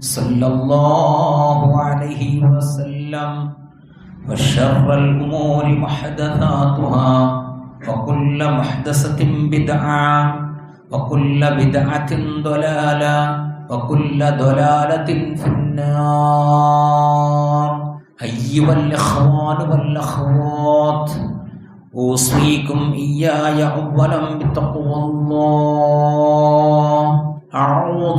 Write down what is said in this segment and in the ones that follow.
صلى الله عليه وسلم وشر الأمور محدثاتها وكل محدثة بدعة وكل بدعة ضلالة وكل ضلالة في النار. أيها الإخوان والأخوات أوصيكم إياي أولا بتقوى الله.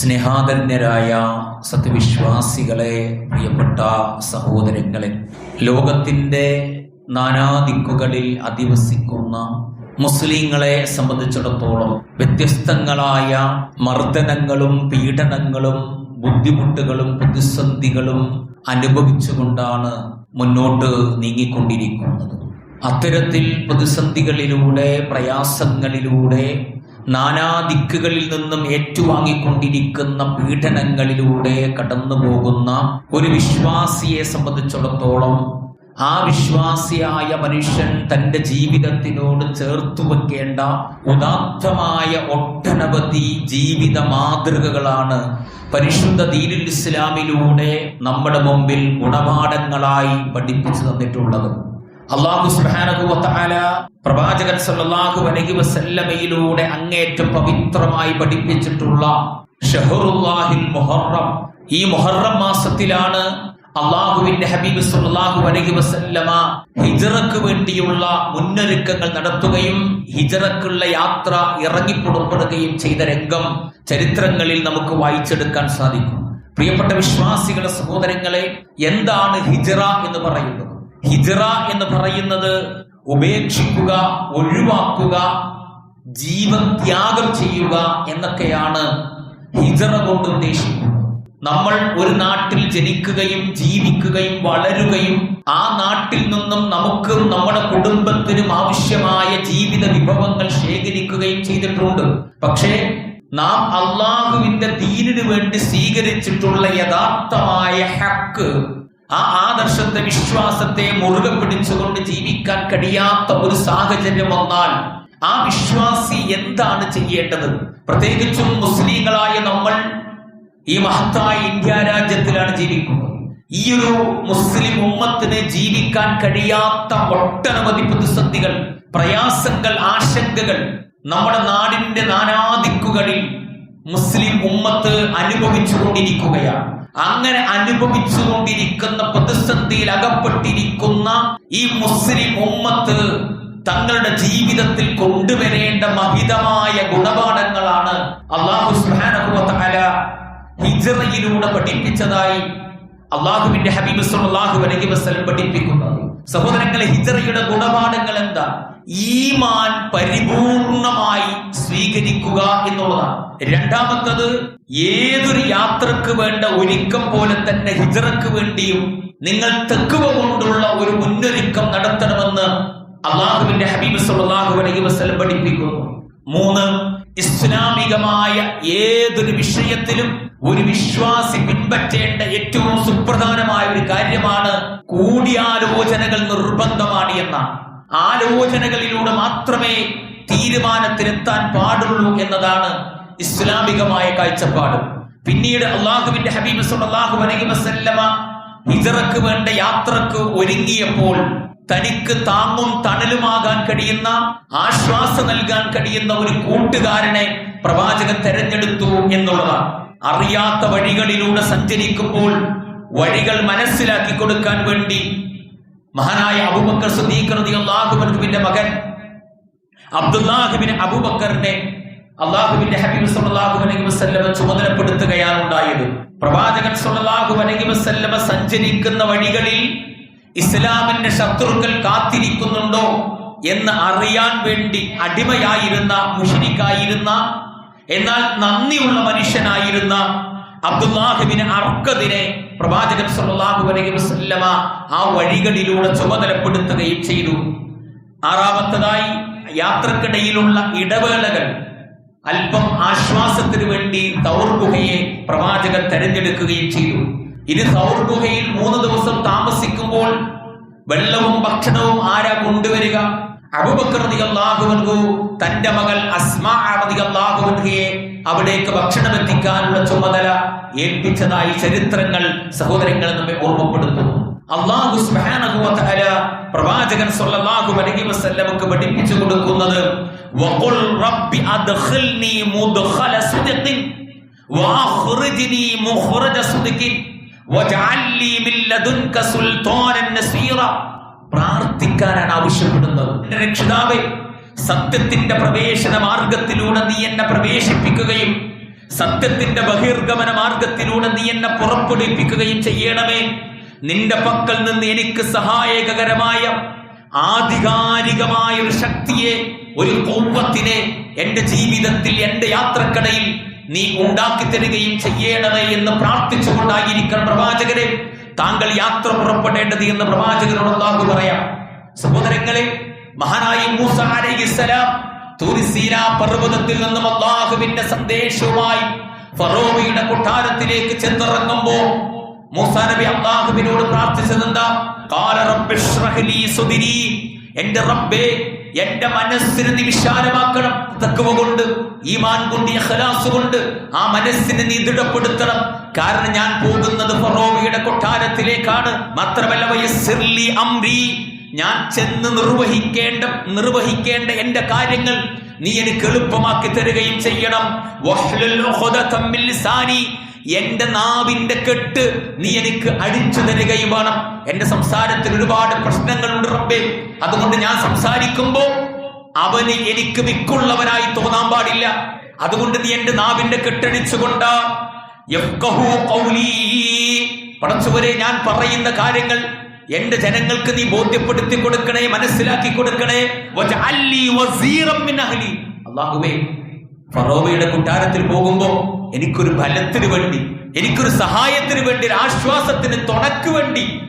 സ്നേഹാദരണ്യരായ സത്യവിശ്വാസികളെ പ്രിയപ്പെട്ട സഹോദരങ്ങളെ ലോകത്തിന്റെ നാനാദിക്കുകളിൽ അധിവസിക്കുന്ന മുസ്ലിങ്ങളെ സംബന്ധിച്ചിടത്തോളം വ്യത്യസ്തങ്ങളായ മർദ്ദനങ്ങളും പീഡനങ്ങളും ബുദ്ധിമുട്ടുകളും പ്രതിസന്ധികളും അനുഭവിച്ചുകൊണ്ടാണ് മുന്നോട്ട് നീങ്ങിക്കൊണ്ടിരിക്കുന്നത്. അത്തരത്തിൽ പ്രതിസന്ധികളിലൂടെ പ്രയാസങ്ങളിലൂടെ നാനാദിക്കുകളിൽ നിന്നും ഏറ്റുവാങ്ങിക്കൊണ്ടിരിക്കുന്ന പീഡനങ്ങളിലൂടെ കടന്നു പോകുന്ന ഒരു വിശ്വാസിയെ സംബന്ധിച്ചിടത്തോളം ആ വിശ്വാസിയായ മനുഷ്യൻ തന്റെ ജീവിതത്തിനോട് ചേർത്തു വെക്കേണ്ട ഉദാത്തമായ ഒട്ടനവധി ജീവിത മാതൃകകളാണ് പരിശുദ്ധ ദീനുൽ ഇസ്ലാമിലൂടെ നമ്മുടെ മുമ്പിൽ ഗുണപാഠങ്ങളായി പഠിപ്പിച്ചു തന്നിട്ടുള്ളത്. അള്ളാഹു സുബ്ഹാനഹു വതആല പ്രവാചകൻ സല്ലല്ലാഹു അലൈഹി വസല്ലമയിലൂടെ അങ്ങേറ്റം പവിത്രമായി പഠിപ്പിച്ചിട്ടുള്ള ഷഹറുല്ലാഹിൽ മൊഹറം. ഈ മൊഹറം മാസത്തിലാണ് അള്ളാഹുവിന്റെ ഹബീബ് സല്ലല്ലാഹു അലൈഹി വസല്ലമ ഹിജറക്ക് വേണ്ടിയുള്ള മുന്നൊരുക്കങ്ങൾ നടത്തുകയും ഹിജറക്കുള്ള യാത്ര ഇറങ്ങി പുറപ്പെടുകയും ചെയ്ത രംഗം ചരിത്രങ്ങളിൽ നമുക്ക് വായിച്ചെടുക്കാൻ സാധിക്കും. പ്രിയപ്പെട്ട വിശ്വാസികളെ സഹോദരങ്ങളെ എന്താണ് ഹിജറ എന്ന് പറയുന്നത്? ഹിജറ എന്ന് പറയുന്നത് ഉപേക്ഷിക്കുക ഒഴിവാക്കുക ജീവൻ ത്യാഗം ചെയ്യുക എന്നൊക്കെയാണ് ഹിജറ കൊണ്ട് ഉദ്ദേശിക്കുന്നത്. നമ്മൾ ഒരു നാട്ടിൽ ജനിക്കുകയും ജീവിക്കുകയും വളരുകയും ആ നാട്ടിൽ നിന്നും നമുക്കും നമ്മുടെ കുടുംബത്തിനും ആവശ്യമായ ജീവിത വിഭവങ്ങൾ ശേഖരിക്കുകയും ചെയ്തിട്ടുണ്ട്. പക്ഷേ നാം അള്ളാഹുവിന്റെ ദീനിനു വേണ്ടി സ്വീകരിച്ചിട്ടുള്ള യഥാർത്ഥമായ ഹക്ക് ആ ആദർശത്തെ വിശ്വാസത്തെ മുറുകെ പിടിച്ചുകൊണ്ട് ജീവിക്കാൻ കഴിയാത്ത ഒരു സാഹചര്യം വന്നാൽ ആ വിശ്വാസി എന്താണ് ചെയ്യേണ്ടത്? പ്രത്യേകിച്ചും മുസ്ലിങ്ങളായ നമ്മൾ ഈ മഹത്തായ ഇന്ത്യ രാജ്യത്തിലാണ് ജീവിക്കുന്നത്. ഈ ഒരു മുസ്ലിം ഉമ്മത്തിന് ജീവിക്കാൻ കഴിയാത്ത ഒട്ടനവധി പ്രതിസന്ധികൾ പ്രയാസങ്ങൾ ആശങ്കകൾ നമ്മുടെ നാടിന്റെ നാനാദിക്കുകളിൽ മുസ്ലിം ഉമ്മത്ത് അനുഭവിച്ചുകൊണ്ടിരിക്കുകയാണ്. അങ്ങനെ അനുഭവിച്ചുകൊണ്ടിരിക്കുന്ന പ്രതിസന്ധിയിൽ അകപ്പെട്ടിരിക്കുന്ന ഈ മുസ്ലിം ഉമ്മത്ത് തങ്ങളുടെ ജീവിതത്തിൽ കൊണ്ടുവരേണ്ട മഹിതമായ ഗുണപാഠങ്ങളാണ് അള്ളാഹു ഹിജ്റയിലൂടെ പഠിപ്പിച്ചതായി അള്ളാഹുവിന്റെ ഹബീബ് സല്ലല്ലാഹു അലൈഹി വസല്ലം പഠിപ്പിക്കുന്നത്. സഹോദരങ്ങളെ ഹിജറയുടെ ഗുണപാഠങ്ങൾ എന്താ? ഈമാൻ പരിപൂർണമായി സ്വീകരിക്കുക എന്നുള്ളതാണ്. രണ്ടാമത്തത് ഏതൊരു യാത്രയ്ക്ക് വേണ്ട ഒരുക്കം പോലെ തന്നെ ഹിജറക്ക് വേണ്ടിയും നിങ്ങൾ തെക്കുവ കൊണ്ടുള്ള ഒരു മുന്നൊരുക്കം നടത്തണമെന്ന് അള്ളാഹുവിന്റെ ഹബീബ് സല്ലല്ലാഹു അലൈഹി വസ്ലം പഠിപ്പിക്കുന്നു. മൂന്ന് ഇസ്ലാമികമായ ഏതൊരു വിഷയത്തിലും ഒരു വിശ്വാസി പിൻപറ്റേണ്ട ഏറ്റവും സുപ്രധാനമായ ഒരു കാര്യമാണ് കൂടിയാലോചനകൾ നിർബന്ധമാണ് എന്ന ആലോചനകളിലൂടെ മാത്രമേ തീരുമാനത്തിലെത്താൻ പാടുള്ളൂ എന്നതാണ് ഇസ്ലാമികമായ കാഴ്ചപ്പാട്. പിന്നീട് അള്ളാഹുവിന്റെ ഹബീബ് സല്ലല്ലാഹു അലൈഹി വസല്ലമ ഹിജറക്ക് വേണ്ട യാത്രയ്ക്ക് ഒരുങ്ങിയപ്പോൾ തനിക്ക് താങ്ങും തണലുമാകാൻ കഴിയുന്ന ആശ്വാസം നൽകാൻ കഴിയുന്ന ഒരു കൂട്ടുകാരനെ പ്രവാചകൻ തെരഞ്ഞെടുത്തു എന്നുള്ളതാണ്. അറിയാത്ത വഴികളിലൂടെ സഞ്ചരിക്കുമ്പോൾ വഴികൾ മനസ്സിലാക്കി കൊടുക്കാൻ വേണ്ടി മഹാനായ അബുബക്കർ സുദീകൃതി അള്ളാഹുബിന്റെ മകൻ അബ്ദുല്ലാഹിബിൻ അബൂബക്കറിനെ അള്ളാഹുവിന്റെ ഹബീബ് സല്ലല്ലാഹു അലൈഹി വസല്ലമ ചുമതലപ്പെടുത്തുകയാണ് ഉണ്ടായത്. പ്രവാചകൻ സല്ലല്ലാഹു അലൈഹി വസ്ല്ലമ സഞ്ചരിക്കുന്ന വഴികളിൽ ഇസ്ലാമിന്റെ ശത്രുക്കൾ കാത്തിരിക്കുന്നുണ്ടോ എന്ന് അറിയാൻ വേണ്ടി അടിമയായിരുന്ന മുഷിരിക്കായിരുന്ന എന്നാൽ നന്ദിയുള്ള മനുഷ്യനായിരുന്ന അബ്ദുല്ലാഹിബിന് അർക്കതിനെ പ്രവാചകൻ സല്ലല്ലാഹു അലൈഹി വസ്ല്ലമ ആ വഴികളിലൂടെ ചുമതലപ്പെടുത്തുകയും ചെയ്തു. ആറാമത്തതായി യാത്രക്കിടയിലുള്ള ഇടവേളകൾ. അല്പം ആശ്വാസത്തിന് വേണ്ടി തൗർ ഗുഹയെ പ്രവാചകൻ തെരഞ്ഞെടുക്കുകയും ചെയ്തു. ഇനി തൗർ ഗുഹയിൽ മൂന്ന് ദിവസം താമസിക്കുമ്പോൾ വെള്ളവും ഭക്ഷണവും ആരാ കൊണ്ടുവരിക? അൻഹു തന്റെ മകൾ അസ്മാ റളിയല്ലാഹു അൻഹയെ അവിടേക്ക് ഭക്ഷണം എത്തിക്കാനുള്ള ചുമതല ഏൽപ്പിച്ചതായി ചരിത്രങ്ങൾ സഹോദരങ്ങളെ നമ്മെ ഓർമ്മപ്പെടുത്തുന്നു. അള്ളാഹു തആല പ്രവാചകൻ സല്ലല്ലാഹു അലൈഹി വസല്ലമക്ക് പഠിപ്പിച്ചു കൊടുക്കുന്നത് വഖുൽ റബ്ബി അദ്ഖിൽനി മുദ്ഖല സിദ്ഖിൻ വഅഖ്റിജ്നി മുഖ്റജ സിദ്ഖിൻ വജഅൽ ലി മിൻ ലദുൻക സുൽത്താനൻ നസീറ. പ്രാർത്ഥിക്കാനാണ് ആവശ്യപ്പെടുന്നത്. എന്റെ രക്ഷിതാവേ സത്യത്തിന്റെ പ്രവേശന മാർഗത്തിലൂടെ നീ എന്നെ പ്രവേശിപ്പിക്കുകയും സത്യത്തിന്റെ ബഹിർഗമന മാർഗത്തിലൂടെ നീ എന്നെ പുറപ്പെടുവിപ്പിക്കുകയും ചെയ്യണമേ. നിന്റെ പക്കൽ നിന്ന് എനിക്ക് സഹായകരമായ ആധികാരികമായ ഒരു ശക്തിയെ ഒരു കോപ്പത്തിനെ എന്റെ ജീവിതത്തിൽ എന്റെ യാത്രക്കടയിൽ നീ ഉണ്ടാക്കി തരികയും ചെയ്യണമേ എന്ന് പ്രാർത്ഥിച്ചുകൊണ്ടായിരിക്കണം പ്രവാചകരെ. താങ്കൾ യാത്ര പുറപ്പെടേണ്ടത് എന്ന് പ്രവാചകനോട് അള്ളാഹു പറയാം. സഹോദരങ്ങളെ മഹാനായി മൂസ അലൈഹിസ്സലാം തുരിസീന പർവതത്തിൽ നിന്നും അള്ളാഹുവിന്റെ സന്ദേശവുമായി ഫറോവയുടെ കൊട്ടാരത്തിലേക്ക് ചെന്നിറങ്ങുമ്പോ മൂസ നബി അള്ളാഹുവിനോട് പ്രാർത്ഥിച്ചത് എന്താ "ഖാല ലീ സുദ്രി." എന്റെ റബ്ബേ എന്റെ മനസ്സിനെ നീ വിശാലമാക്കണം. തക്കവ കൊണ്ട് ഈമാൻ കൊണ്ട് ഇഖ്ലാസ് കൊണ്ട് ആ മനസ്സിനെ നീ ദൃഢപ്പെടുത്തണം. കാരണം ഞാൻ പോകുന്നത് ഫറോവയുടെ കൊട്ടാരത്തിലേക്കാണ്. മാത്രമല്ല വയസ്സിർലി അംരി. ഞാൻ ചെന്ന് നിർവഹിക്കേണ്ട നിർവഹിക്കേണ്ട എന്റെ കാര്യങ്ങൾ നീ എനിക്ക് എളുപ്പമാക്കി തരുകയും ചെയ്യണം. എന്റെ നാവിന്റെ കെട്ട് നീ എനിക്ക് അടിച്ചു തരികയും വേണം. എന്റെ സംസാരത്തിൽ ഒരുപാട് പ്രശ്നങ്ങളുണ്ട് റബ്ബേ. അതുകൊണ്ട് ഞാൻ സംസാരിക്കുമ്പോൾ അവന് എനിക്ക് വിക്കുള്ളവനായി തോന്നാൻ പാടില്ല. അതുകൊണ്ട് നീ എന്റെ നാവിന്റെ കെട്ടടിച്ചുകൊണ്ട്. പടച്ചുവരെ ഞാൻ പറയുന്ന കാര്യങ്ങൾ എന്റെ ജനങ്ങൾക്ക് നീ ബോധ്യപ്പെടുത്തി കൊടുക്കണേ മനസ്സിലാക്കി കൊടുക്കണേ. വജഅൽ ഫറോവയുടെ കൊട്ടാരത്തിൽ പോകുമ്പോൾ എനിക്കൊരു ഫലത്തിന് വേണ്ടി എനിക്കൊരു സഹായത്തിന് വേണ്ടി ആശ്വാസത്തിന് തുണക്ക് വേണ്ടി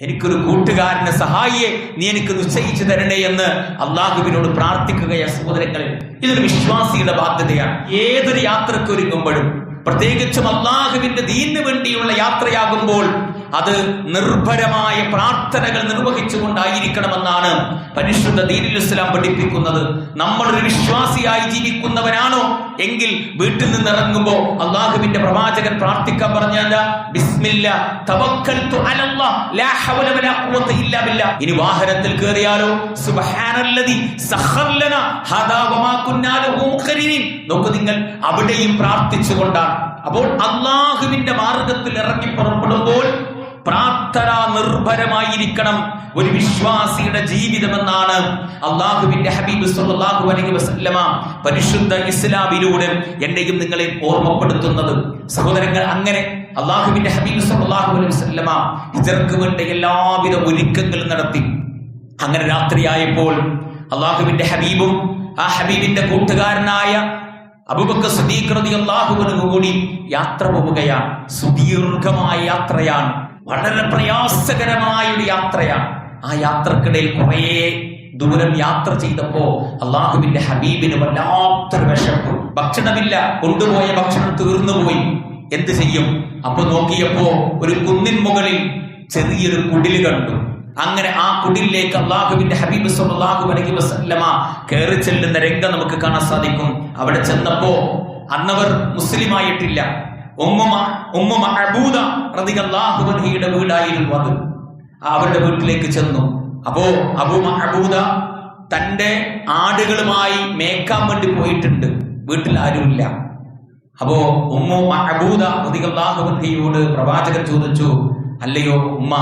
എനിക്കൊരു കൂട്ടുകാരനെ സഹായിയെ നീ എനിക്ക് നിശ്ചയിച്ചു തരണേ എന്ന് അള്ളാഹുവിനോട് പ്രാർത്ഥിക്കുകയാണ് സഹോദരങ്ങളിൽ ഇതൊരു വിശ്വാസിയുടെ ബാധ്യതയാണ്. ഏതൊരു യാത്രക്കൊരുങ്ങുമ്പോഴും പ്രത്യേകിച്ചും അള്ളാഹുവിന്റെ ദീനിന് വേണ്ടിയുള്ള യാത്രയാകുമ്പോൾ അത് നിർഭരമായ പ്രാർത്ഥനകൾ നിർവഹിച്ചുകൊണ്ടായിരിക്കണമെന്നാണ് പരിശുദ്ധ ദീനുൽ ഇസ്ലാം പഠിപ്പിക്കുന്നത്. നമ്മൾ ഒരു വിശ്വാസിയായി ജീവിക്കുന്നവനാണോ? എങ്കിൽ വീട്ടിൽ നിന്ന് ഇറങ്ങുമ്പോൾ അള്ളാഹുവിന്റെ പ്രവാചകൻ പ്രാർത്ഥിക്കാൻ പറഞ്ഞാൽ ലാ വലാ ഖുവത ഇല്ലാ ഇനി വാഹനത്തിൽ കയറിയാലോ സുബ്ഹാനല്ലദി വമാ ലഹു നോക്കൂ നിങ്ങൾ അവിടെയും പ്രാർത്ഥിച്ചുകൊണ്ടാണ്. അപ്പോൾ അള്ളാഹുവിന്റെ മാർഗത്തിൽ ഇറങ്ങി പുറപ്പെടുമ്പോൾ പ്രാർത്ഥന നിർഭരമായിരിക്കണം. ഒരു വിശ്വാസിയുടെ ജീവിതമെന്നാണ് അള്ളാഹുവിന്റെ ഹബീബ് സല്ലല്ലാഹു അലൈഹി വസല്ലമ പരിശുദ്ധ ഇസ്ലാമിലൂടെ എന്നെയും നിങ്ങളെ ഓർമ്മപ്പെടുത്തുന്നത്. സഹോദരങ്ങൾ അങ്ങനെ അള്ളാഹുവിന്റെ ഹബീബ് സല്ലല്ലാഹു അലൈഹി വസല്ലമ ഇതർക്ക് വേണ്ട എല്ലാവിധ ഒരുക്കങ്ങളും നടത്തി. അങ്ങനെ രാത്രിയായപ്പോൾ അള്ളാഹുവിന്റെ ഹബീബും ആ ഹബീബിന്റെ കൂട്ടുകാരനായ അബൂബക്കർ സിദ്ദീഖ് റളിയല്ലാഹു അൻഹു കൂടി യാത്ര പോവുകയാണ്. സുദീർഘമായ യാത്രയാണ്. വളരെ പ്രയാസകരമായ ഒരു യാത്രയാണ്. ആ യാത്രക്കിടയിൽ കുറേ ദൂരം യാത്ര ചെയ്തപ്പോ അള്ളാഹുവിന്റെ ഹബീബിന് വല്ലാത്തൊരു വിശപ്പ് ഭക്ഷണമില്ല കൊണ്ടുപോയ ഭക്ഷണം തീർന്നുപോയി. എന്ത് ചെയ്യും? അപ്പൊ നോക്കിയപ്പോ ഒരു കുന്നിൻ മുകളിൽ ചെറിയൊരു കുടിൽ കണ്ടു. അങ്ങനെ ആ കുടിലേക്ക് അള്ളാഹുവിന്റെ ഹബീബ് സല്ലല്ലാഹു അലൈഹി വസല്ലമ കയറി ചെല്ലുന്ന രംഗം നമുക്ക് കാണാൻ സാധിക്കും. അവിടെ ചെന്നപ്പോ അന്നവർ മുസ്ലിമായിട്ടില്ല. അൻഹയുടെ വീടായിരുന്നു അത്. അവരുടെ വീട്ടിലേക്ക് ചെന്നു. അപ്പോ അബൂ അബൂദ തന്റെ ആടുകളുമായി മേക്കാൻ വേണ്ടി പോയിട്ടുണ്ട്. വീട്ടിൽ ആരുമില്ല. അപ്പോ ഉമ്മു അബൂദ റളിയല്ലാഹുവിനോട് പ്രവാചകൻ ചോദിച്ചു അല്ലയോ ഉമ്മ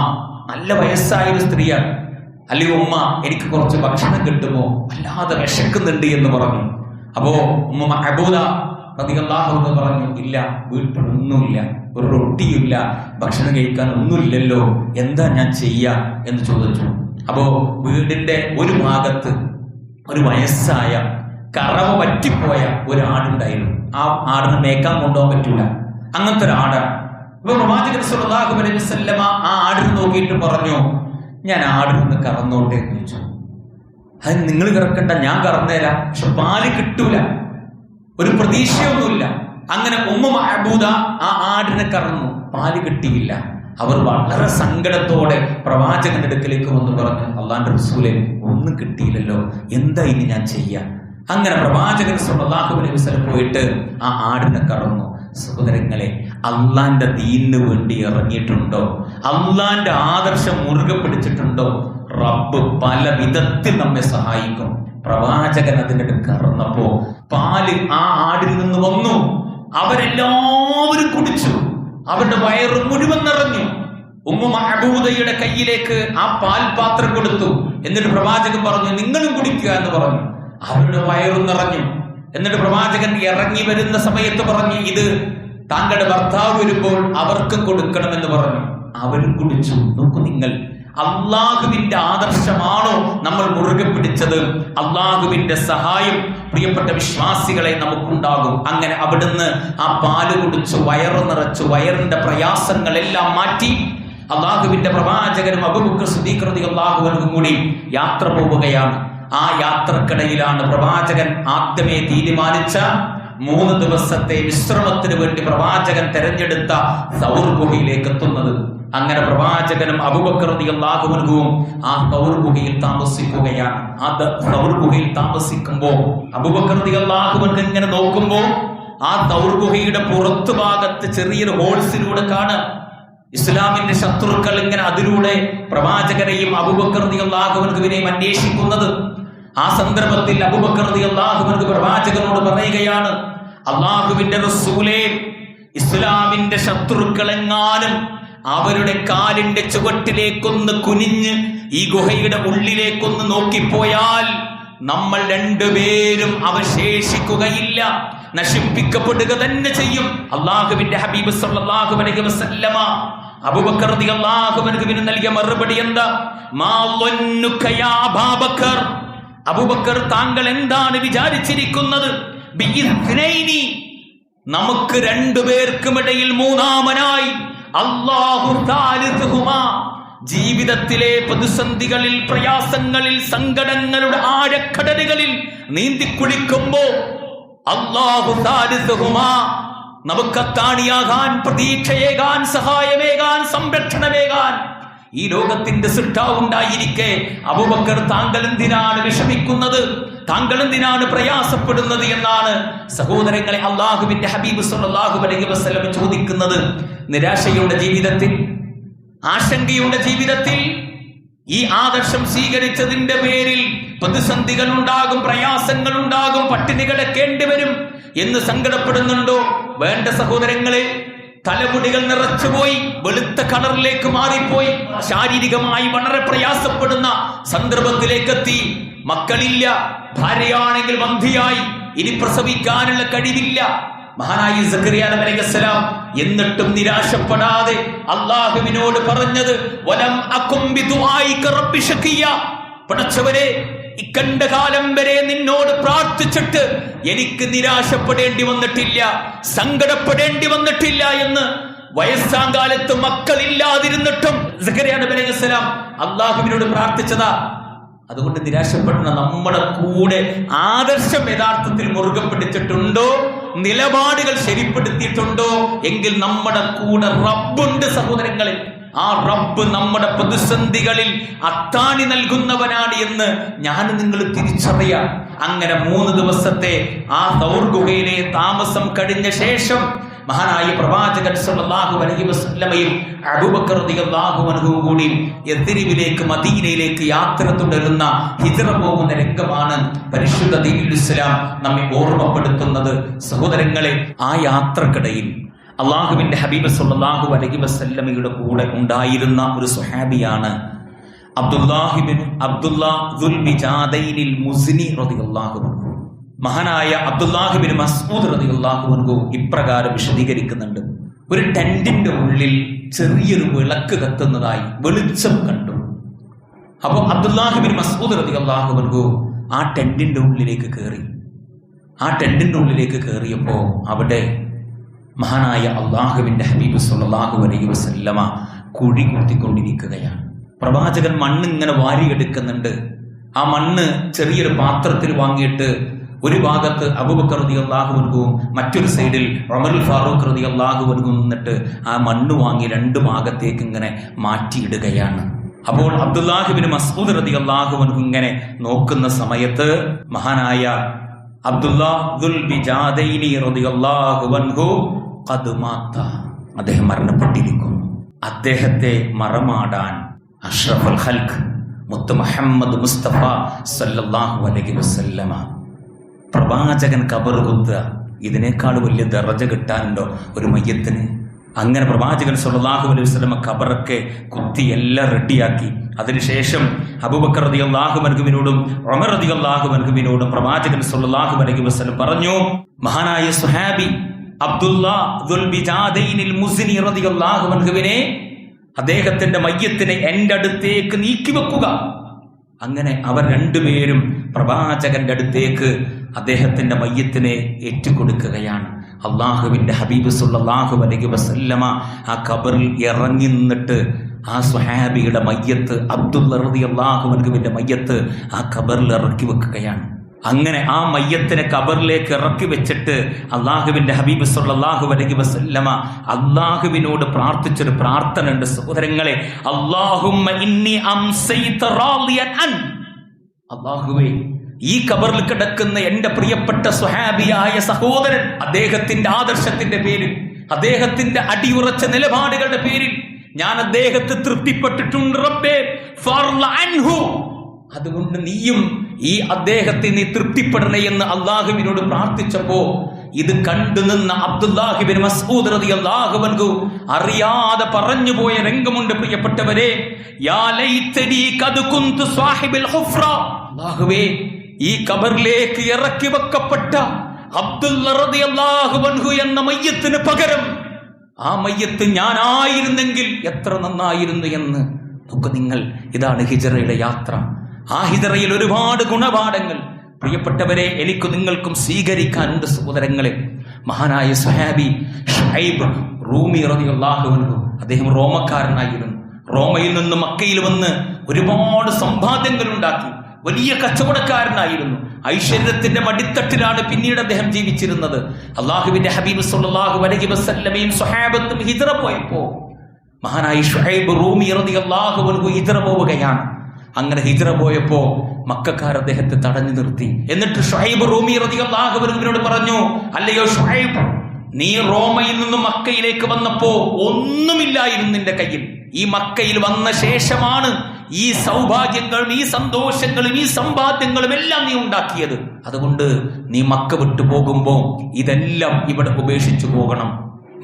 നല്ല വയസ്സായ ഒരു സ്ത്രീയാണ്. അല്ലയോ ഉമ്മ എനിക്ക് കുറച്ച് ഭക്ഷണം കിട്ടുമോ? അല്ലാതെ വിശക്കുന്നുണ്ട് എന്ന് പറഞ്ഞു. അപ്പോ ഉമ്മ അബൂദ റളിയല്ലാഹു എന്ന് പറഞ്ഞു ഇല്ല വീട്ടിലൊന്നുമില്ല ഒരു റൊട്ടിയില്ല ഭക്ഷണം കഴിക്കാൻ ഒന്നുമില്ലല്ലോ എന്താ ഞാൻ ചെയ്യാ? എന്ന് ചോദിച്ചു. അപ്പോ വീടിന്റെ ഒരു ഭാഗത്ത് ഒരു വയസ്സായ കറവ പറ്റിപ്പോയ ഒരു ആടുണ്ടായിരുന്നു ആ ആടിനെ മേക്കാൻ കൊണ്ടുപോകാൻ പറ്റൂല. അങ്ങനത്തെ ഒരു ആടാണ് ഇപ്പൊ ആ ആടിനെ നോക്കിയിട്ട് പറഞ്ഞു ഞാൻ ആടിനൊന്ന് കറന്നോട്ടെ എന്ന് ചോദിച്ചു. അത് നിങ്ങൾ കറക്കണ്ട ഞാൻ കറന്നേരാ. പക്ഷെ പാൽ കിട്ടൂല. ഒരു പ്രതീക്ഷയൊന്നുമില്ല. അങ്ങനെ ഉമ്മ മഹബൂദ ആ ആടിനെ കറന്നു. പാൽ കിട്ടിയില്ല. അവർ വളരെ സങ്കടത്തോടെ പ്രവാചകന്റെ അടുക്കലേക്ക് വന്നു പറഞ്ഞു അള്ളാന്റെ റസൂലെ ഒന്നും കിട്ടിയില്ലല്ലോ. എന്താ ഇനി ഞാൻ ചെയ്യാം? അങ്ങനെ പ്രവാചകൻ സല്ലല്ലാഹു അലൈഹി വസല്ലം പോയിട്ട് ആ ആടിനെ കറന്നു. സഹോദരങ്ങളെ അള്ളാന്റെ ദീനിന് വേണ്ടി ഇറങ്ങിയിട്ടുണ്ടോ? അള്ളാന്റെ ആദർശം മുറുകെ പിടിച്ചിട്ടുണ്ടോ? റബ്ബ് പല വിധത്തിൽ നമ്മെ സഹായിക്കും. പ്രവാചകൻ അതിനിടെ കറന്നപ്പോ പാൽ ആ ആടിൽ നിന്ന് വന്നു. അവരെല്ലാവരും കുടിച്ചു. അവരുടെ വയറ് മുഴുവൻ നിറഞ്ഞു. ഉമ്മു മഹബൂദയുടെ കയ്യിലേക്ക് ആ പാൽ പാത്രം കൊടുത്തു. എന്നിട്ട് പ്രവാചകൻ പറഞ്ഞു നിങ്ങളും കുടിക്കുക എന്ന് പറഞ്ഞു. അവരുടെ വയറും നിറഞ്ഞു. എന്നിട്ട് പ്രവാചകൻ ഇറങ്ങി വരുന്ന സമയത്ത് പറഞ്ഞു ഇത് താങ്കളുടെ ഭർത്താവ് വരുമ്പോൾ അവർക്ക് കൊടുക്കണമെന്ന് പറഞ്ഞു. അവരും കുടിച്ചു. നോക്കൂ നിങ്ങൾ. അള്ളാഹുവിന്റെ ആദർശമാണോ നമ്മൾ മുറുകെ പിടിച്ചത്? അള്ളാഹുവിന്റെ സഹായം പ്രിയപ്പെട്ട വിശ്വാസികളെ നമുക്കുണ്ടാകും. അങ്ങനെ അവിടുന്ന് ആ പാൽ കുടിച്ച് വയറ് നിറച്ച് വയറിന്റെ പ്രയാസങ്ങളെല്ലാം മാറ്റി അള്ളാഹുവിന്റെ പ്രവാചകനും അബുബുക്കർ സുദീകൃതി അള്ളാഹുവിനും കൂടി യാത്ര പോവുകയാണ്. ആ യാത്രക്കിടയിലാണ് പ്രവാചകൻ ആദ്യമേ തീരുമാനിച്ച മൂന്ന് ദിവസത്തെ വിശ്രമത്തിന് വേണ്ടി പ്രവാചകൻ തെരഞ്ഞെടുത്ത സൗർ ഗുഹയിലേക്ക് എത്തുന്നത് അങ്ങനെ പ്രവാചകനും അബുബക്രതി അള്ളാഹുവിനും ആ സൗർ ഗുഹയിൽ താമസിക്കുകയാണ്. ആ സൗർഗുഹയിൽ സൗർ ഗുഹയിൽ താമസിക്കുമ്പോ അബുബക്രതി അള്ളാഹുവിന് ഇങ്ങനെ നോക്കുമ്പോൾ ആ സൗർ ഗുഹയുടെ പുറത്തു ഭാഗത്ത് ചെറിയൊരു ഹോൾസിലൂടെ കാണാം. ഇസ്ലാമിന്റെ ശത്രുക്കൾ ഇങ്ങനെ അതിലൂടെ പ്രവാചകരെയും അബുബക്രതി അള്ളാഹുവിനെയും അന്വേഷിക്കുന്നത്. ആ സന്ദർഭത്തിൽ അബുബക്രതി അള്ളാഹുവിന് പ്രവാചകനോട് പറയുകയാണ് അള്ളാഹുവിന്റെ റസൂലേ ഇസ്ലാമിന്റെ ശത്രുക്കളെങ്ങാനും അവരുടെ കാലിന്റെ ചുവട്ടിലേക്കൊന്ന് കുനിഞ്ഞ് ഈ ഗുഹയുടെ ഉള്ളിലേക്കൊന്ന് നോക്കിപ്പോയാൽ നമ്മൾ രണ്ടുപേരും അവശേഷിക്കുകയില്ല നശിപ്പിക്കപ്പെടുക തന്നെ ചെയ്യും. അള്ളാഹുവിന്റെ ഹബീബ് സല്ലല്ലാഹു അലൈഹി വസല്ലമ അബൂബക്കർ റളിയല്ലാഹു നൽകിയ മറുപടി എന്താ? മാ വന്നുക അബൂബക്കർ താങ്കൾ എന്താണ് വിചാരിച്ചിരിക്കുന്നത്? നമുക്ക് നമുക്ക് രണ്ടുപേർക്കുമിടയിൽ മൂന്നാമനായി. അള്ളാഹു ജീവിതത്തിലെ പ്രതിസന്ധികളിൽ പ്രയാസങ്ങളിൽ സങ്കടങ്ങളുടെ ആഴക്കടലുകളിൽ നീന്തിക്കുളിക്കുമ്പോ അള്ളാഹു നമുക്ക് അത്താണിയാകാൻ പ്രതീക്ഷയേകാൻ സഹായമേകാൻ സംരക്ഷണമേകാൻ ഈ ലോകത്തിന്റെ സൃഷ്ടാവുണ്ടായിരിക്കെ. അബുബക്കർ താങ്കൾ എന്തിനാണ് വിഷമിക്കുന്നത്? താങ്കൾ എന്തിനാണ് പ്രയാസപ്പെടുന്നത് എന്നാണ് സഹോദരങ്ങളെ അള്ളാഹുവിന്റെ ഹബീബ് സുല്ലാഹു അലൈഹി വസ്ലം ചോദിക്കുന്നത്. നിരാശയുടെ ജീവിതത്തിൽ ആശങ്കയുടെ ജീവിതത്തിൽ ഈ ആദർശം സ്വീകരിച്ചതിന്റെ പേരിൽ പ്രതിസന്ധികൾ ഉണ്ടാകും പ്രയാസങ്ങൾ ഉണ്ടാകും പട്ടിണി കിടക്കേണ്ടി വരും എന്ന് സങ്കടപ്പെടുന്നുണ്ടോ വേണ്ട സഹോദരങ്ങളെ? തലമുടികൾ നിറച്ചുപോയി വെളുത്ത കളറിലേക്ക് മാറിപ്പോയി ശാരീരികമായി വളരെ പ്രയാസപ്പെടുന്ന സന്ദർഭത്തിലേക്കെത്തി. മക്കളില്ല ഭാര്യയാണെങ്കിൽ മന്ധിയായി ഇനി പ്രസവിക്കാനുള്ള കഴിവില്ല. മഹാനായി സക്കറിയ നബി അലൈഹിസ്സലാം എന്നിട്ടും നിരാശപ്പെടാതെ അള്ളാഹുവിനോട് പറഞ്ഞത് വലം അകും ബിദുആയിക റബ്ബി ശഖിയ പടച്ചവരെ ഇക്കണ്ട കാലം വരെ നിന്നോട് പ്രാർത്ഥിച്ചിട്ട് എനിക്ക് നിരാശപ്പെടേണ്ടി വന്നിട്ടില്ല സങ്കടപ്പെടേണ്ടി വന്നിട്ടില്ല എന്ന് വയസ്സാം കാലത്ത് മക്കളില്ലാതിരുന്നിട്ടും അള്ളാഹുവിനോട് പ്രാർത്ഥിച്ചതാ. അതുകൊണ്ട് നിരാശപ്പെടുന്ന നമ്മുടെ കൂടെ ആദർശം യഥാർത്ഥത്തിൽ മുറുകെ പിടിച്ചിട്ടുണ്ടോ നിലപാടുകൾ ശരിപ്പെടുത്തിയിട്ടുണ്ടോ? എങ്കിൽ നമ്മുടെ കൂടെ റബ്ബുണ്ട് സഹോദരങ്ങളിൽ ആ റബ്ബ് നമ്മുടെ പ്രതിസന്ധികളിൽ അത്താണി നൽകുന്നവനാണ് എന്ന് ഞാൻ നിങ്ങൾ തിരിച്ചറിയാം. അങ്ങനെ മൂന്ന് ദിവസത്തെ ആ ദൗർഗുഹയിലെ താമസം കഴിഞ്ഞ ശേഷം മഹാനായ പ്രവാചകൻ സല്ലല്ലാഹു അലൈഹി വസല്ലമയും അബൂബക്കർ റളിയല്ലാഹു അൻഹു കൂടി യത്രിബിലേക്ക് മദീനയിലേക്ക് യാത്ര തുടരുന്ന ഹിജ്റ പോകുന്ന രംഗമാണ് പരിശുദ്ധ ദീനുൽ ഇസ്ലാം നമ്മെ ഓർമ്മപ്പെടുത്തുന്നത്. സഹോദരങ്ങളെ ആ യാത്രക്കിടയിൽ അള്ളാഹുവിന്റെ ഹബീബ് സല്ലല്ലാഹു അലഹി വസല്ലമയുടെ കൂടെ ഉണ്ടായിരുന്ന ഒരു സുഹാബിയാണ് അബ്ദുല്ലാഹിബിൻ അബ്ദുല്ലാ ദുൽബിജാദൈനിൽ മുസ്നി അൻഹു. മഹാനായ അബ്ദുല്ലാഹിബിൻ മസ്ഊദ് അൻഹു ഇപ്രകാരം വിശദീകരിക്കുന്നുണ്ട്. ഒരു ടെന്റിന്റെ ഉള്ളിൽ ചെറിയൊരു വിളക്ക് കത്തുന്നതായി വെളിച്ചം കണ്ടു. അപ്പോൾ അബ്ദുല്ലാഹിബിൻ മസ്ഊദ് അൻഹു ആ ടെന്റിന്റെ ഉള്ളിലേക്ക് കയറി ആ ടെന്റിന്റെ ഉള്ളിലേക്ക് കയറിയപ്പോൾ അവിടെ മഹാനായ അള്ളാഹുവിന്റെ ഹബീബ് സുല്ലാഹു അലൈഹി വസല്ലമ കുഴി കുത്തിക്കൊണ്ടിരിക്കുകയാണ്. പ്രവാചകൻ മണ്ണ് ഇങ്ങനെ വാരിയെടുക്കുന്നുണ്ട്. ആ മണ്ണ് ചെറിയൊരു പാത്രത്തിൽ വാങ്ങിയിട്ട് ഒരു ഭാഗത്ത് അബുബക്കർ റതി അള്ളാഹുവൻകും മറ്റൊരു സൈഡിൽ റമൽ ഫാറൂഖ് റതി അള്ളാഹുവൻകും നിന്നിട്ട് ആ മണ്ണ് വാങ്ങി രണ്ട് ഭാഗത്തേക്ക് ഇങ്ങനെ മാറ്റിയിടുകയാണ്. അപ്പോൾ അബ്ദുല്ലാഹിബിന് മസൂദ് റതി അള്ളാഹുവൻകു ഇങ്ങനെ നോക്കുന്ന സമയത്ത് മഹാനായ അബ്ദുല്ലാഹുൽ മാത അദ്ദേഹം മരണപ്പെട്ടിരിക്കുന്നു. അദ്ദേഹത്തെ മറമാടാൻ അഷ്റഫുൽ ഹൽഖ് മുത്ത് മുഹമ്മദ് മുസ്തഫ സല്ലല്ലാഹു അലൈഹി വസല്ലമ. പ്രവാചകൻ കബർ കുത്തുക ഇതിനേക്കാൾ വലിയ ദറജ കിട്ടാനുണ്ടോ ഒരു മയ്യത്തിന്? അങ്ങനെ പ്രവാചകൻ സല്ലല്ലാഹു അലൈഹി വസ്ലമ കബറൊക്കെ കുത്തി എല്ലാം റെഡിയാക്കി. അതിനുശേഷം അബുബക്കർ റതി അള്ളാഹു റളിയല്ലാഹു റമർ ഉമർ അള്ളാഹു അൻഹുവിനോടും പ്രവാചകൻ സല്ലല്ലാഹു അലൈഹി വസ്ലം പറഞ്ഞു മഹാനായ സുഹാബി അബ്ദുല്ലാ ദുൽ ബിജാദൈനിൽ മുസ്നി റളിയല്ലാഹു അൻഹുവിനെ അദ്ദേഹത്തിന്റെ മയ്യത്തിനെ എന്റെ അടുത്തേക്ക് നീക്കി വെക്കുക. അങ്ങനെ അവർ രണ്ടുപേരും പ്രവാചകന്റെ അടുത്തേക്ക് അദ്ദേഹത്തിന്റെ മയ്യത്തിനെ ഏറ്റുകൊടുക്കുകയാണ്. അള്ളാഹുവിന്റെ ഹബീബ് സുല്ലാഹു അലൈഹി വസല്ലമ ആ ഖബറിൽ ഇറങ്ങി നിന്നിട്ട് ആ സുഹാബിയുടെ മയ്യത്ത് അബ്ദുള്ള റതി അള്ളാഹുവിന്റെ മയ്യത്ത് ആ ഖബറിൽ ഇറക്കി വെക്കുകയാണ്. അങ്ങനെ ആ മയ്യത്തിനെ കബറിലേക്ക് ഇറക്കി വെച്ചിട്ട് അള്ളാഹുവിന്റെ ഹബീബ് സല്ലല്ലാഹു അലൈഹി വസല്ലമ അള്ളാഹുവിനോട് പ്രാർത്ഥിച്ചൊരു പ്രാർത്ഥന ഉണ്ട്. സഹോദരങ്ങളെ അള്ളാഹുവേ ഈ കബറിൽ കിടക്കുന്ന എന്റെ പ്രിയപ്പെട്ട സ്വഹാബിയായ സഹോദരൻ അദ്ദേഹത്തിന്റെ ആദർശത്തിന്റെ പേരിൽ അദ്ദേഹത്തിന്റെ അടിയുറച്ച നിലപാടുകളുടെ പേരിൽ ഞാൻ അദ്ദേഹത്തെ തൃപ്തിപ്പെട്ടിട്ടുണ്ട് റബ്ബേ. അതുകൊണ്ട് നീയും ഈ അദ്ദേഹത്തെ നീ തൃപ്തിപ്പെടണേ എന്ന് അള്ളാഹുവിനോട് പ്രാർത്ഥിച്ചപ്പോ ഇത് കണ്ടു നിന്ന അബ്ദുല്ലാഹിബിൻ മസ്ഊദ് റളിയല്ലാഹു അൻഹു അറിയാതെ പറഞ്ഞു പോയ രംഗമുണ്ട് പ്രിയപ്പെട്ടവരെ അല്ലാഹുവേ ഈ കബറിലേക്ക് ഇറക്കി വെക്കപ്പെട്ട അബ്ദുല്ല റളിയല്ലാഹു അൻഹു എന്ന മയ്യത്തിന് പകരം ആ മയ്യത്ത് ഞാനായിരുന്നെങ്കിൽ എത്ര നന്നായിരുന്നു എന്ന്. നോക്ക് നിങ്ങൾ ഇതാണ് ഹിജറയുടെ യാത്ര. ആ ഹിതറയിൽ ഒരുപാട് ഗുണപാഠങ്ങൾ. പ്രിയപ്പെട്ടവരെ എനിക്ക് നിങ്ങൾക്കും സ്വീകരിക്കാനുണ്ട് സഹോദരങ്ങളെ. മഹാനായ സുഹാബി ഷൈബ് റൂമി അൻഹു. അദ്ദേഹം റോമക്കാരനായിരുന്നു. റോമയിൽ നിന്ന് മക്കയിൽ വന്ന് ഒരുപാട് സമ്പാദ്യങ്ങൾ ഉണ്ടാക്കി. വലിയ കച്ചവടക്കാരനായിരുന്നു. ഐശ്വര്യത്തിന്റെ മടിത്തട്ടിലാണ് പിന്നീട് അദ്ദേഹം ജീവിച്ചിരുന്നത്. അള്ളാഹുവിന്റെ ഹബീബ് സല്ലാഹു അലൈഹി വസല്ലമയും സ്വഹാബത്തും ഹിജ്റ പോയപ്പോ മഹാനായി ഷുഹൈബ് റൂമി ഇറതി അൻഹു ഹിജ്റ പോവുകയാണ്. അങ്ങനെ ഹിജ്റ പോയപ്പോ മക്കാർ അദ്ദേഹത്തെ തടഞ്ഞു നിർത്തി. എന്നിട്ട് ഷുഹൈബ് റൂമി റളിയല്ലാഹു അൻഹുവിനോട് പറഞ്ഞു അല്ലയോ ഷുഹൈബ് നീ റോമയിൽ നിന്നും മക്കയിലേക്ക് വന്നപ്പോ ഒന്നുമില്ലായിരുന്നു നിന്റെ കയ്യിൽ. ഈ മക്കയിൽ വന്ന ശേഷമാണ് ഈ സൗഭാഗ്യങ്ങളും ഈ സന്തോഷങ്ങളും ഈ സമ്പാദ്യങ്ങളും എല്ലാം നീ ഉണ്ടാക്കിയത്. അതുകൊണ്ട് നീ മക്ക വിട്ടു പോകുമ്പോൾ ഇതെല്ലാം ഇവിടെ ഉപേക്ഷിച്ചു പോകണം.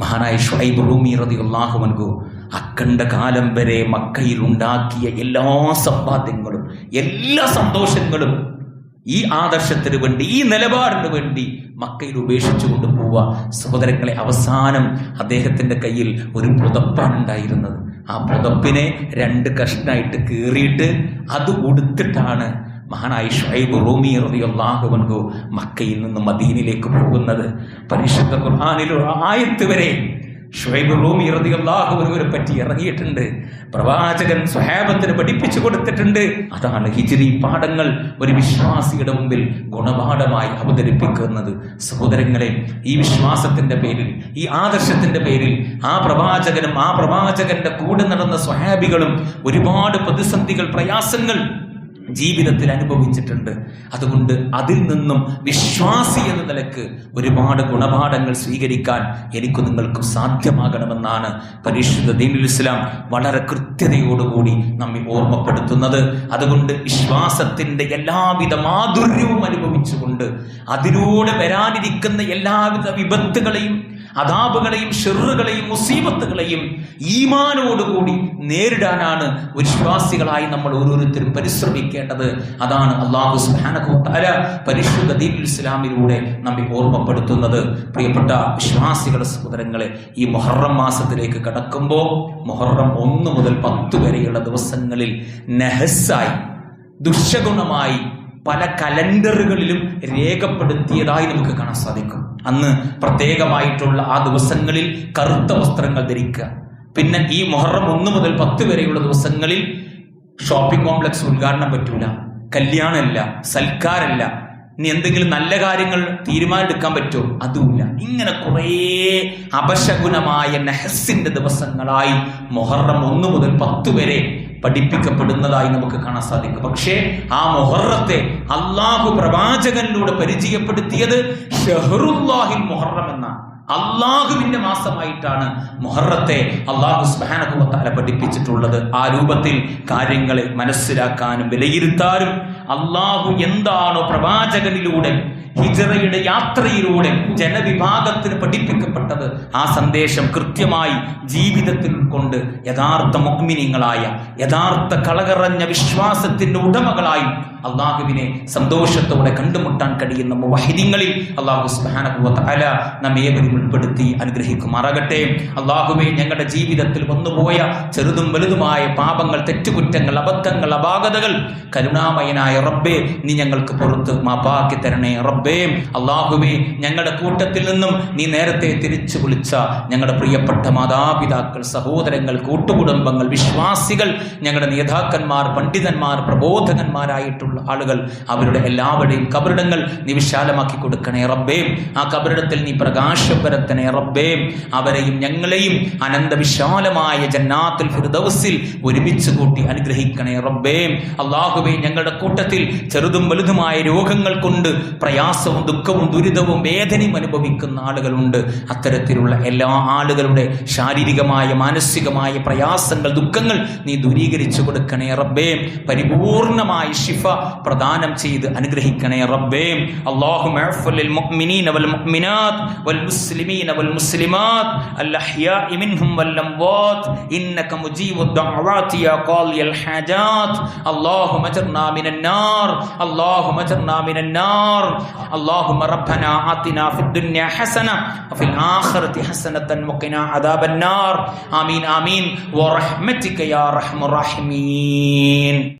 മഹാനായ ഷൈബ് റൂമി റളിയല്ലാഹു അൻഹു അക്കണ്ട കാലം വരെ മക്കയിൽ ഉണ്ടാക്കിയ എല്ലാ സമ്പാദ്യങ്ങളും എല്ലാ സന്തോഷങ്ങളും ഈ ആദർശത്തിന് വേണ്ടി ഈ നിലപാടിന് വേണ്ടി മക്കയിൽ ഉപേക്ഷിച്ചു കൊണ്ട് പോവുക സഹോദരങ്ങളെ അവസാനം അദ്ദേഹത്തിന്റെ കയ്യിൽ ഒരു പുതപ്പാണ് ഉണ്ടായിരുന്നത്. ആ പുതപ്പിനെ രണ്ട് കഷ്ണായിട്ട് കീറിയിട്ട് അത് ഉടുത്തിട്ടാണ് മഹാനായ ഷൈബ് റൂമി അൻഹു മക്കയിൽ നിന്ന് മദീനിലേക്ക് പോകുന്നത്. പരിശുദ്ധ ഖുർഹാനിലുള്ള ആയത്ത് വരെ ഷുഹൈബ് റൂമി അൻഹുവിനെ പറ്റി ഇറങ്ങിയിട്ടുണ്ട്. പ്രവാചകൻ സ്വഹാബത്തിന് പഠിപ്പിച്ചു കൊടുത്തിട്ടുണ്ട്. അതാണ് ഹിജിരി പാഠങ്ങൾ ഒരു വിശ്വാസിയുടെ മുമ്പിൽ ഗുണപാഠമായി അവതരിപ്പിക്കുന്നത്. സഹോദരങ്ങളെ ഈ വിശ്വാസത്തിന്റെ പേരിൽ ഈ ആദർശത്തിന്റെ പേരിൽ ആ പ്രവാചകനും ആ പ്രവാചകന്റെ കൂടെ നടന്ന സ്വഹാബികളും ഒരുപാട് പ്രതിസന്ധികൾ പ്രയാസങ്ങൾ ജീവിതത്തിൽ അനുഭവിച്ചിട്ടുണ്ട്. അതുകൊണ്ട് അതിൽ നിന്നും വിശ്വാസി എന്ന നിലയ്ക്ക് ഒരുപാട് ഗുണപാഠങ്ങൾ സ്വീകരിക്കാൻ എനിക്ക് നിങ്ങൾക്കും സാധ്യമാകണമെന്നാണ് പരിശുദ്ധ ദീനുൽ ഇസ്ലാം വളരെ കൃത്യതയോടുകൂടി നമ്മെ ഓർമ്മപ്പെടുത്തുന്നത്. അതുകൊണ്ട് വിശ്വാസത്തിന്റെ എല്ലാവിധ മാധുര്യവും അനുഭവിച്ചുകൊണ്ട് അതിലൂടെ വരാനിരിക്കുന്ന എല്ലാവിധ വിപത്തുകളെയും അതാപുകളെയും ഷെറുകളെയും മുസീബത്തുകളെയും ഈമാനോടുകൂടി നേരിടാനാണ് വിശ്വാസികളായി നമ്മൾ ഓരോരുത്തരും പരിശ്രമിക്കേണ്ടത്. അതാണ് അള്ളാഹു സുബ്ഹാനഹു തആല പരിശുദ്ധ ദീൻ ഇസ്ലാമിലൂടെ നമ്മെ ഓർമ്മപ്പെടുത്തുന്നത്. പ്രിയപ്പെട്ട വിശ്വാസികളെ സഹോദരങ്ങളെ ഈ മൊഹറം മാസത്തിലേക്ക് കടക്കുമ്പോൾ മൊഹറം ഒന്ന് മുതൽ പത്ത് വരെയുള്ള ദിവസങ്ങളിൽ നെഹസായി ദുഷഗുണമായി പല കലണ്ടറുകളിലും രേഖപ്പെടുത്തിയതായി നമുക്ക് കാണാൻ സാധിക്കും. അന്ന് പ്രത്യേകമായിട്ടുള്ള ആ ദിവസങ്ങളിൽ കറുത്ത വസ്ത്രങ്ങൾ ധരിക്കുക. പിന്നെ ഈ മൊഹറം ഒന്ന് മുതൽ പത്ത് വരെയുള്ള ദിവസങ്ങളിൽ ഷോപ്പിംഗ് കോംപ്ലക്സ് ഉദ്ഘാടനം പറ്റൂല. കല്യാണമല്ല സൽക്കാരല്ല ഇനി എന്തെങ്കിലും നല്ല കാര്യങ്ങൾ തീരുമാനമെടുക്കാൻ പറ്റുമോ അതുമില്ല. ഇങ്ങനെ കുറേ അപശകുനമായ നെഹസിന്റെ ദിവസങ്ങളായി മൊഹറം ഒന്ന് മുതൽ പത്ത് വരെ പഠിപ്പിക്കപ്പെടുന്നതായി നമുക്ക് കാണാൻ സാധിക്കും. പക്ഷേ ആ മൊഹറത്തെ അള്ളാഹു പ്രവാചകനിലൂടെ പരിചയപ്പെടുത്തിയത് ഷെഹറുല്ലാഹിൽ മൊഹറം എന്നാണ്. അള്ളാഹുവിന്റെ മാസമായിട്ടാണ് മുഹറത്തെ അള്ളാഹു സ്മഹാനകുമത്താല പഠിപ്പിച്ചിട്ടുള്ളത്. ആ രൂപത്തിൽ കാര്യങ്ങളെ മനസ്സിലാക്കാനും വിലയിരുത്താനും അള്ളാഹു എന്താണോ പ്രവാചകനിലൂടെ ഹിജറയുടെ യാത്രയിലൂടെ ജനവിഭാഗത്തിന് പഠിപ്പിക്കപ്പെട്ടത്. ആ സന്ദേശം കൃത്യമായി ജീവിതത്തിൽ കൊണ്ട് യഥാർത്ഥ മുഗ്മിനിങ്ങളായ യഥാർത്ഥ കളകറഞ്ഞ വിശ്വാസത്തിന്റെ ഉടമകളായി അള്ളാഹുവിനെ സന്തോഷത്തോടെ കണ്ടുമുട്ടാൻ കഴിയുന്ന മുവഹിദിങ്ങളിൽ അള്ളാഹു സുബാനകുവല നമ്മേവരും ഉൾപ്പെടുത്തി അനുഗ്രഹിക്കുമാറാകട്ടെ. അള്ളാഹുവെ ഞങ്ങളുടെ ജീവിതത്തിൽ വന്നുപോയ ചെറുതും വലുതുമായ പാപങ്ങൾ തെറ്റുകുറ്റങ്ങൾ അബദ്ധങ്ങൾ അപാകതകൾ കരുണാമയനായ റബ്ബേ നീ ഞങ്ങൾക്ക് പുറത്ത് മാപ്പാക്കി തരണേ റബ്ബേ. അള്ളാഹുവെ ഞങ്ങളുടെ കൂട്ടത്തിൽ നിന്നും നീ നേരത്തെ തിരിച്ചു വിളിച്ച ഞങ്ങളുടെ പ്രിയപ്പെട്ട മാതാപിതാക്കൾ സഹോദരങ്ങൾ കൂട്ടുകുടുംബങ്ങൾ വിശ്വാസികൾ ഞങ്ങളുടെ നേതാക്കന്മാർ പണ്ഡിതന്മാർ പ്രബോധകന്മാരായിട്ടുള്ള ആളുകൾ അവരുടെ എല്ലാവരുടെയും കബറിടങ്ങൾ നീ വിശാലമാക്കി കൊടുക്കണേ റബ്ബേ. ആ കബറിടത്തിൽ നീ പ്രകാശം പരത്തണേ റബ്ബേ അവരെയും ഞങ്ങളെയും അനന്തവിശാലമായ ജന്നാത്തുൽ ഫിർദൗസിൽ ഒരുമിച്ച് കൂട്ടി അനുഗ്രഹിക്കണേ റബ്ബേ. അള്ളാഹുബേ ഞങ്ങളുടെ കൂട്ടത്തിൽ ചെറുതും വലുതുമായ രോഗങ്ങൾ കൊണ്ട് പ്രയാസവും ദുഃഖവും ദുരിതവും വേദനയും അനുഭവിക്കുന്ന ആളുകളുണ്ട്. അത്തരത്തിലുള്ള എല്ലാ ആളുകളുടെ ശാരീരികമായ മാനസികമായ പ്രയാസങ്ങൾ ദുഃഖങ്ങൾ നീ ദൂരീകരിച്ചു കൊടുക്കണേ റബ്ബേ. പരിപൂർണമായ ശിഫ പ്രദാനം ചെയ്ത് അനുഗ്രഹിക്കണേ റബ്ബേ. അല്ലാഹു المسلمين والمسلمات الأحياء منهم والأموات. إنك مجيب الدعوات يا قاضي الحاجات. اللهم اجرنا من النار. اللهم اجرنا من النار. اللهم ربنا آتنا في الدنيا حسنة وفي الآخرة حسنة وقنا عذاب النار. آمين آمين. ورحمتك يا رحم الراحمين.